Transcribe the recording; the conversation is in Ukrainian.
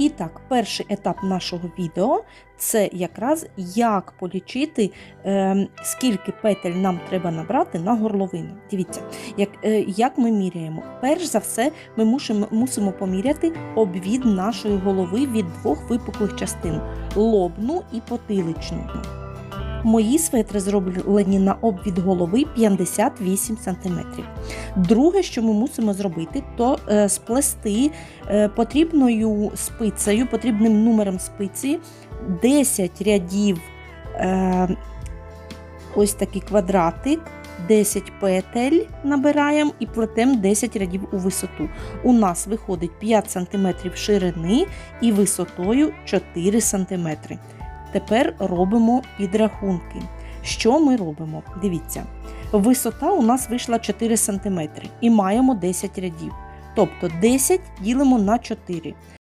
І так, перший етап нашого відео це якраз як полічити, е, скільки петель нам треба набрати на горловину. Дивіться, як, е, як ми міряємо. Перш за все, ми мусимо, мусимо поміряти обвід нашої голови від двох випуклих частин лобну і потиличну. Мої светри зроблені на обвід голови 58 см. Друге, що ми мусимо зробити, то е, сплести е, потрібною спицею, потрібним номером спиці 10 рядів, е, ось такий квадратик, 10 петель набираємо і плетемо 10 рядів у висоту. У нас виходить 5 см ширини і висотою 4 см. Тепер робимо підрахунки. Що ми робимо? Дивіться, висота у нас вийшла 4 см і маємо 10 рядів. Тобто 10 ділимо на 4.